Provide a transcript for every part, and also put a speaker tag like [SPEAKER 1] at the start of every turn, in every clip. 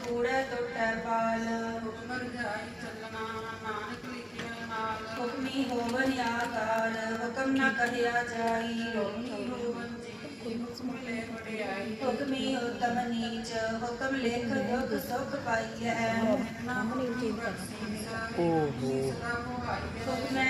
[SPEAKER 1] ਕੂੜਾ ਟੁੱਟੈ ਪਾਲ ਹੁਕਮੀ ਹੋਵਨ ਆਕਾਰ ਹੁਕਮ ਨਾ ਕਹਿਆ ਜਾਈ ਹੁਕਮੀ ਉਤਮ ਨੀਚ ਹੁਕਮ ਲੇਖ ਦੁਖ ਸੁਖ ਪਾਈਐ
[SPEAKER 2] ਓਹੋ
[SPEAKER 1] ਹੁਕਮੈ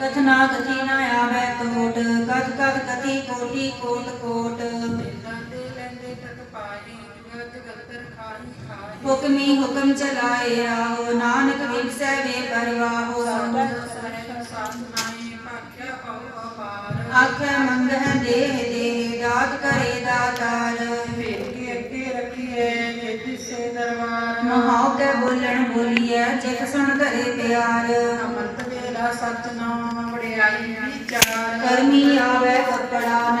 [SPEAKER 1] ਕਥਨਾ ਕਥੀ ਨਾ ਆਵੇ ਟੋਟ ਕਥ ਕਥ ਕਥੀ ਕੋਟੀ ਕੋਟ ਕੋਟ। ਹੁਕਮੀ ਹੁਕਮ ਚਲਾਏ ਆਹੋ, ਨਾਨਕ ਵਿਗਸੈ ਵੇ ਪਰਵਾਹੋ। ਆਖੇ ਮੰਗਹਿ ਦੇਹ ਦੇਹ, ਦਾਤ ਕਰੇ ਦਾਤਾਰ। ਮਹਾਉ ਕੇ ਬੋਲਣ ਬੋਲੀਐ ਜਿਤ ਸੁਣ ਕਰੇ ਪਿਆਰ। சத்நாமுடைய கர்மியாக கற்படாமல்